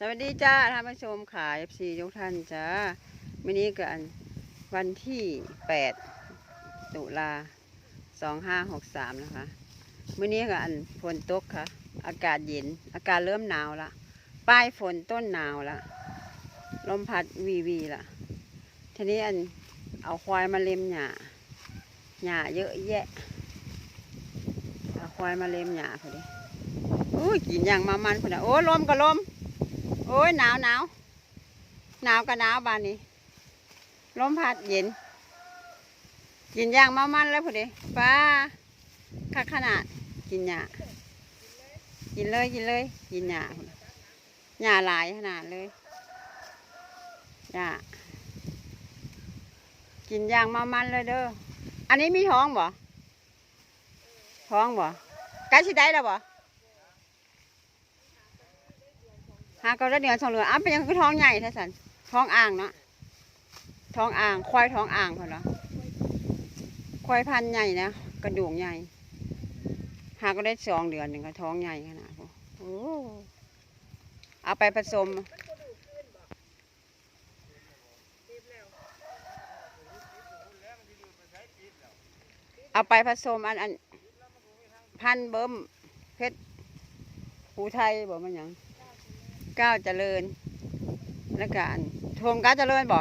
สวัสดีจ้าท่านผู้ชมขาย FC ทุกท่านจ้าวันนี้กันวันที่ 8 ตุลา 2563 นะคะวันนี้ก็อันฝนตกค่ะ อากาศเย็น อากาศเริ่มหนาวละปลายฝนต้นหนาวละลมพัดวีวีละทีนี้อันเอาควายมาเล็มหญ้าหญ้าเยอะแยะเอาควายมาเล็มหญ้าพอดีอุ้กินอย่างมามันพอดีโอ้ลมก็ลม โอ้ยหนาวหนาวหนาวก็หนาวบานนี้ลมพัดเย็นกินย่างมามันแล้วพอดีป้าคักขนาดกินหยากินเลยกินเลย กินหยาหยาหลายขนาดเลยหยากินย่างมามันเลยเด้ออันนี้มีท้องบ่ท้องบ่ใกล้สิได้แล้วบ่ หาก็ได้เดือนสองเดือนอ้าวเป็นยังคือท้องใหญ่แท้สันท้องอ่างเนาะท้องอ่าง ควายท้องอ่างเขาเหรอควายพันใหญ่นะกระดูกใหญ่หาก็ได้สองเดือนหนึ่งก็ท้องใหญ่ขนาดนี้โอ้เอาไปผสมเอาไปผสมอันอันพันเบิ้มเพชรภูไทยบอกมันยัง ก้าวเจริญแล้วกันโทมก้าวเจริญบ่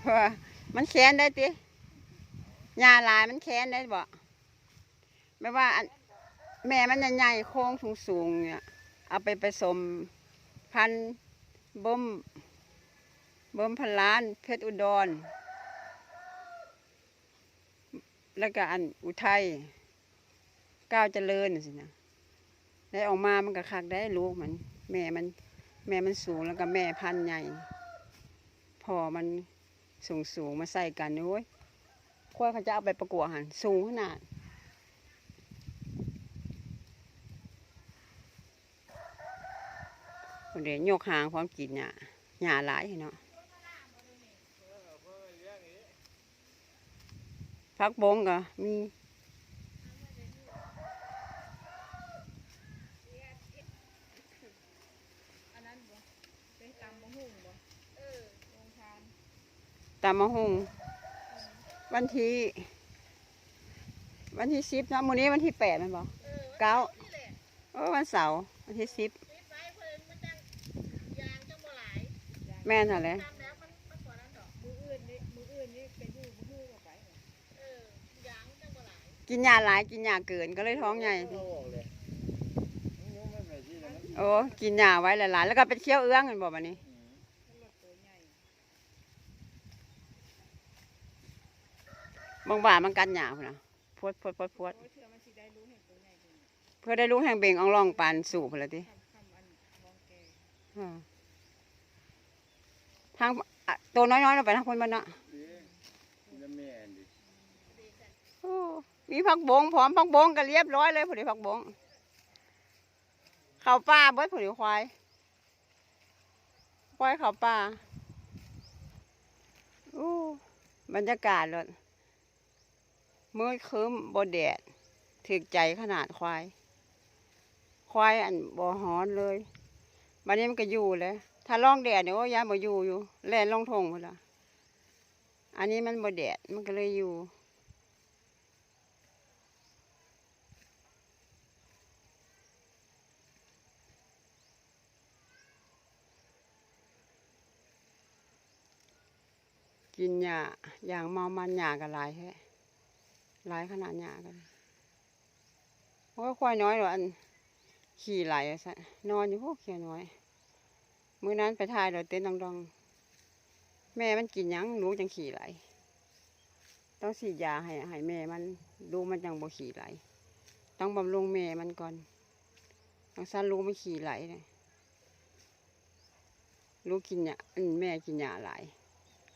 เพราะว่ามันแค้นได้ติยาลายมันแค้นได้บ่ไม่ว่าแม่มันใหญ่ๆโค้งสูงๆเนี่ยเอาไปผสมพันเบิ่มเบิ่มพันล้าน เพชรอุดร แล้วก็อันอุทัยก้าวเจริญสินะ ได้ออกมามันก็คักได้ลูกมัน แม่มัน แม่มันสูงแล้วก็แม่พันใหญ่พอมันสูงสูงมาใส่กันโอ้ยควายเขาจะเอาไปประกวดหันสูงขนาดคนเดียวยกหางพร้อมกินหญ้าหญ้าหลายเนาะพักบงก็มี อันนั้นบ่ไปตำมะฮุ่งบ่เออโรงทาน ตา มมะฮุงวันที่วันที่สิบเนาะมื้อนี้วันที่แปดแมันบอกเก้าเออวันเสาร์วันที่สิบปิดไว้เพิ่นมันจังยางจังบ่หลายแม่นอะไรตำแล้วมันมันบ่นั้นดอกมืออื่นนี่มืออื่นนี่เป็นอยู่บ่ฮู้ก็ไปเออยางจังบ่หลายกินยาหลายกินยาเกินก็เลยท้องใหญ่สิเอาออกเลยยังไม่ไปที่นั่นโอ้กินยาไว้หลายๆแล้วก็ไปเคี้ยวเอื้องกันบอกวันนี้มันลดตัวใหญ่ บางบ่ามันกันยาพุ่นนะพวดพวดพวดพวดเทื่อได้รู้แห่งเบ่งอองร่องปานสู่พุ่นละติคำคำอันมองแกอ่าทางอะตัวน้อยๆเราไปทางคนบ้านเนาะนี่แม่ดิโอ้มีผักบงพร้อมผักบงก็เรียบร้อยเลยผู้ใดผักบงเข้าป่าเบิดผู้ใดควายควายเข้าป่าโอ้บรรยากาศเลย เมืดครึ้มบแดดถึกใจขนาดควาย ควายอันบ่ฮ้อนเลยบัดนี้มันก็อยู่เลย ถ้าล่องแดดเนี่ยโอ้ยาบ่อยู่อยู่แล่นลงทงพุ่นละอันนี้มันบ่แดดมันก็เลยอยู่กินหญ้าอย่างเมามันหญ้ากันหลายแฮะ หลายขนาดหญ้ากันโอ้ยควายน้อยเหรออันขี่ไหลอะนอนอยู่พวกเขียน้อยมื้อนั้นไปถ่ายเราเต้นดองๆแม่มันกินหยังหนูจังขี่ไหลต้องฉีดยาให้ให้แม่มันดูมันจังบ่ขี่ไหลต้องบำรุงแม่มันก่อนต้องสั้นรู้ไม่ขี่ไหลเลยรู้กินหญ้าแม่กินหญ้าหลาย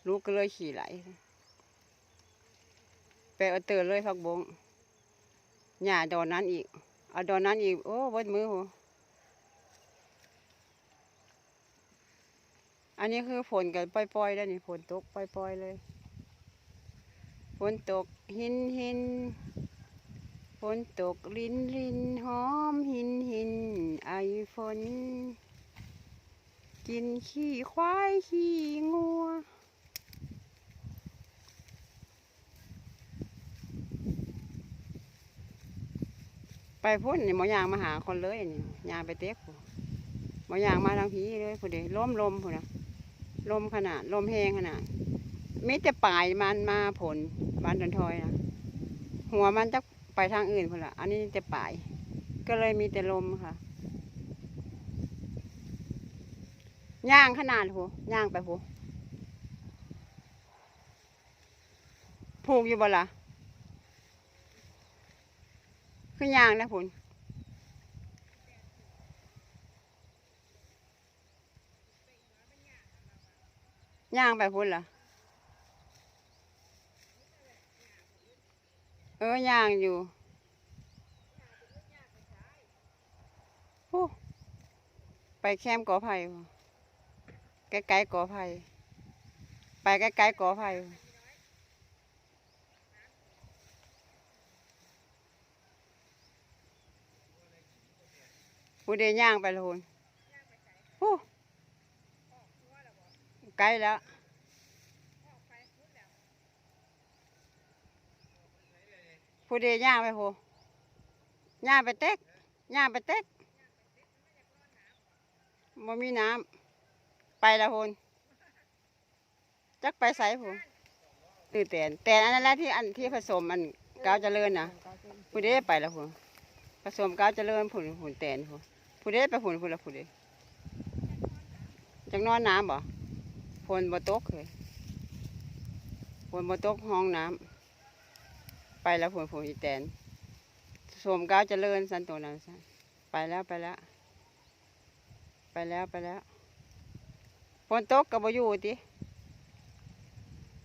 ลูกก็เลยขี่ไหล ไปเอาเตือนเลยพักบงหญ้าดอนนั้นอีกเอาดอนนั้นอีก โอ้บดมือโหอันนี้คือฝนกันปล่อยๆได้วนี่ฝนตกปล่อยๆเลยฝนตกหินหินฝนตกลินลินหอมหินหินไอฝน กินขี้ควายขี้งัว ไปพุ่นนี่หมอยางมาหาคนเลยนี่ยางไปเต็กหมอยางมาทางพีเลยผู้เดียวล้มลมผู้นะลมขนาดลมแหงขนาดมิแต่ปลายมันมาผลบานดอนทอยนะหัวมันจะไปทางอื่นพุ่นละอันนี้แต่ปลาย ก็เลยมีแต่ลมค่ะย่างขนาดผู้ย่างไปผู้ผูกอยู่บ่ล่ะ คือยางนะพุ่นย่างไปพุ่นล่ะเออย่างอยู่ฮู้ไปแคมกอไผ่พุ่นใกล้ๆกอไผ่ไปใกล้ๆกอไผ่ พุ่นผู้เดียวย่างไปและคุณผู้ไกลแล้วผู้เดียวย่างไปผู้ย่างไปเต็กย่างไปเต็กบ่มีน้ำไปและคุณจักไปใส่ผู้ตื่นแตนแตนอันนั้นแหละที่อันที่ผสมอันกาวเจริญนะผู้เดียวไปและคุณผสมกาวเจริญผุนผุนแตนผู้ ผู้ใดไปฝนผู้ละผู้ใดจังนอนน้ำบ่ฝนบ่ตกเลยฝนบ่ตกห้องน้ำไปแล้วฝนฝนอีแตนสวมก้าวเจริญสันตัวนั้นสันไปแล้วไปแล้ว ไปแล้วไปแล้วฝนตกก็บ่อยู่ติ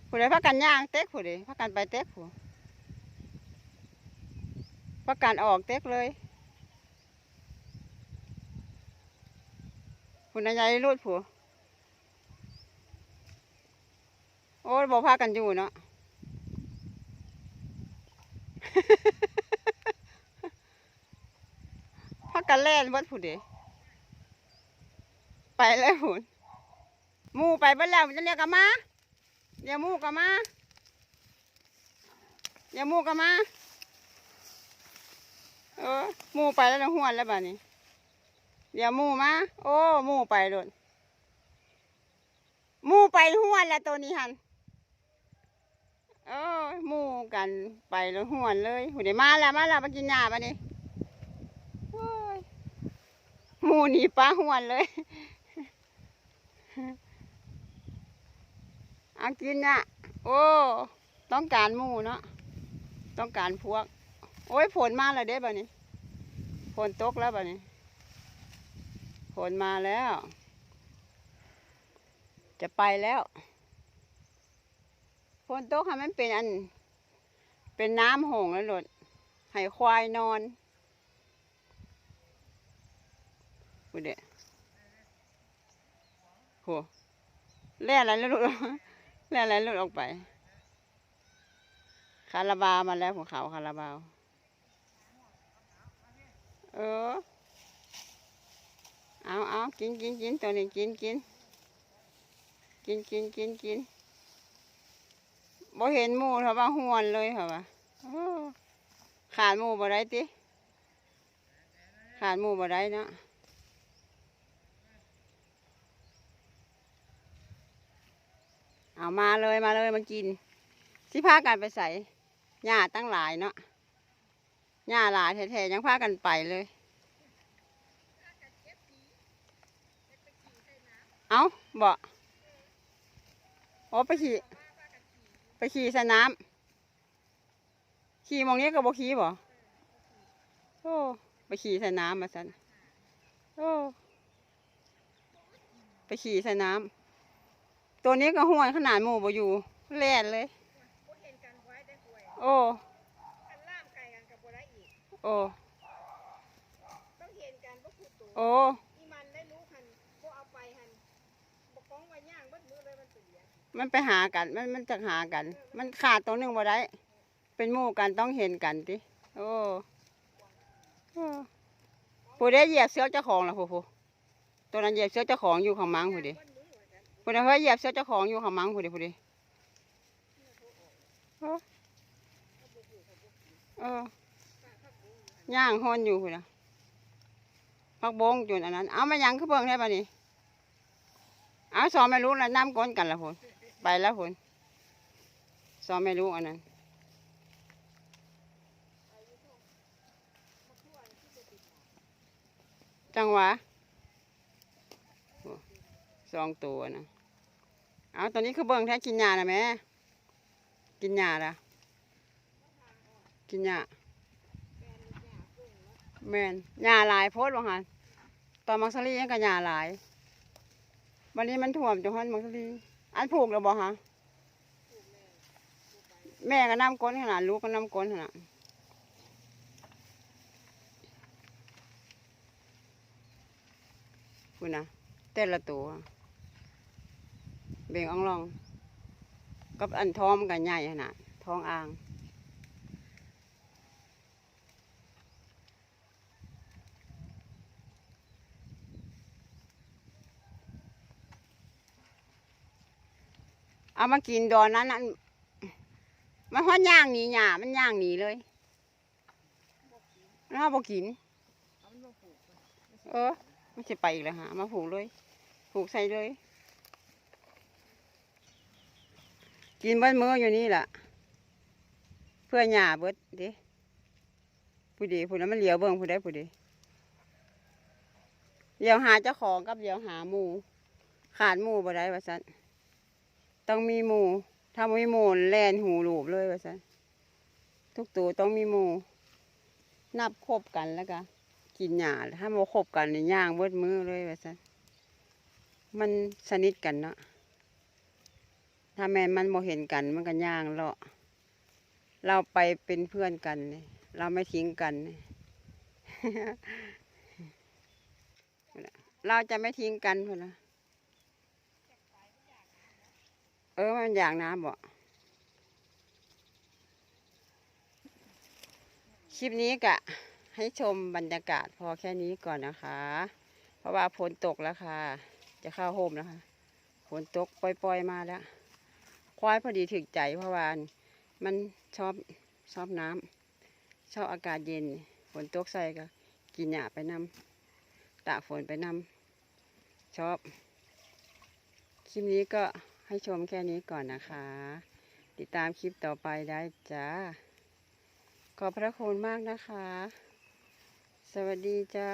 ผู้ใดพักกันย่างเต็กผู้ใดพักกันไปเต็กผู้พักกันออกเต็กเลย คุณนายรูดผัวโอ้บอกพากันอยู่เนาะพากันเล่นวัดผู้เดไปแล้วหุ่นมูไปบ้านแล้วมันจะเรียกกันมาเดี๋ยวมูกันมาเดี๋ยวมูกันมา เออมูไปแล้วนะหัวแล้วบ้านี้ เดี๋ยวมูมา โอ้มูไปโดนมูไปห้วนแล้วตัวนี้หันเออหมูกันไปแล้วห้วนเลยหูเดี๋ยวมาแล้วมาแล้วมากินหญ้าปะนี่มูหนีป้าห้วนเลยเอากินน่ะ โอ้ ต้องการมูเนาะ ต้องการพวก โอ้ยฝนมาแล้วเด้บ่นี้ฝนตกแล้วบ่นี้ ฝนมาแล้ว จะไปแล้วฝนตกค่ะมันเป็นอัน เป็นน้ำหงแล้วหลดให้ควายนอนพูเด้โหแล่อะไรแล้วหลุดแล่อะไรหลุดออกไป คาราบาวมาแล้วของเขาคาราบาว เออ เอาเอากินกินกินตัวนี้กินกินกินกินกินกินบ่เห็นหมูเขาว่าหวนเลยเขาว่าขาดหมูบ่ได้ติขาดหมูบ่ได้เนาะเอามาเลยมาเลยมากินสิพากันไปใส่หญ้าตั้งหลายเนาะหญ้าหลายแท้ๆยังพากันไปเลย เอาบ่โอ้ไปขี่ ไปขี่สนามขี่หมองนี้ก็บ่ขี่บ่โอ้ไปขี่สนามมาสันโอ้ไปขี่สนามตัวนี้ก็ห้วนขนาดหมูบ่อยู่แล่นเลยบ่เห็นกันไว้ได้หวยโอ้คันล่ามไก่กันกับบ่ได้อีกโอ้ต้องเห็นกันบ่คือตัวโอ้ อีมันได้รู้หันบ่เอาไปหันบ่กองไว้ย่างเบิดมือเลยมันเสีย มันไปหากัน มันมันจะหากัน มันขาดตัวหนึ่งบ่ได้ เป็นหมู่กันต้องเห็นกันติโอ้โอ้ผู้ได้เหยียบเสื้อเจ้าของล่ะผู้ผู้ตัวนั้นเหยียบเสื้อเจ้าของอยู่ข้างมังผู้ดิผู้นั้นเฮ้ยเหยียบเสื้อเจ้าของอยู่ข้างมังผู้ดิผู้ดิเออย่างฮอนอยู่ผู้นะพักบงจุนอันนั้น เอามายังคือเบิ่งได้ป่ะนี่ เอาสอนไม่รู้แล้วน้ำก้นกันละพุ่น ไปแล้วพุ่นสอนไม่รู้อันนั้น จังหวะสองตัวนะเอาตอนนี้คือเบิ่งแท้กินยานะแม่ กินยาละกินยาแมนยาหลายโพดว่าหันตอนมักซะลียังกับยาหลาย วันนี้มันท่วมจังหันมักซะลี อันผูกแล้วบ่ฮะแม่ก็น้ำก้นขนาดลูกก็น้ำก้นขนาดคุณนะเต่ละตัวเบ่งอ่องลอง กับอันท้องมันกันใหญ่ขนาดท้องอ่าง เอามากินดอนนั้นอันมันฮอดย่างหนีหยามันย่างหนีเลยแล้วเอาบอกกิน เออไม่ใช่ไปอีกแล้วฮะมาผูกเลย ผูกใส่เลย กินเบิ้มื้ออยู่นี่แหละเพื่อหญ้าเบิดเดิผู้ดีผู้นั้นมันเหลียวเบิ่งผู้ใดผู้ดีเหลียวหาเจ้าของกับเหลียวหาหมู ขาดหมูบ่ได้ว่าซั่น ต้องมีหมูถ้าบ่มีหมูแลนหูหลูบเลยว่าซั่นทุกตัวต้องมีหมูนับครบกันแล้วก็กินหญ้าถ้ามาคบกันนี่ย่างเบิดมือเลยว่าซั่นมันสนิทกันเนาะถ้าแม่มันโมเห็นกันมันก็ย่างเลาะเราไปเป็นเพื่อนกันนี่เราไม่ทิ้งกันนี่เราจะไม่ทิ้งกันเพื่อนนะเออมันอยากน้ำบ่คลิปนี้กะ ให้ชมบรรยากาศพอแค่นี้ก่อนนะคะ เพราะว่าฝนตกแล้วค่ะ จะเข้าโฮมแล้วค่ะฝนตกปล่อย ๆ มาแล้ว ควายพอดีถึกใจเพราะว่ามันชอบชอบน้ำชอบอากาศเย็นฝนตกใส่ก็กินหญ้าไปนำตากฝนไปนำชอบ คลิปนี้ก็ ให้ชมแค่นี้ก่อนนะคะ ติดตามคลิปต่อไปได้จ้า ขอบพระคุณมากนะคะ สวัสดีจ้า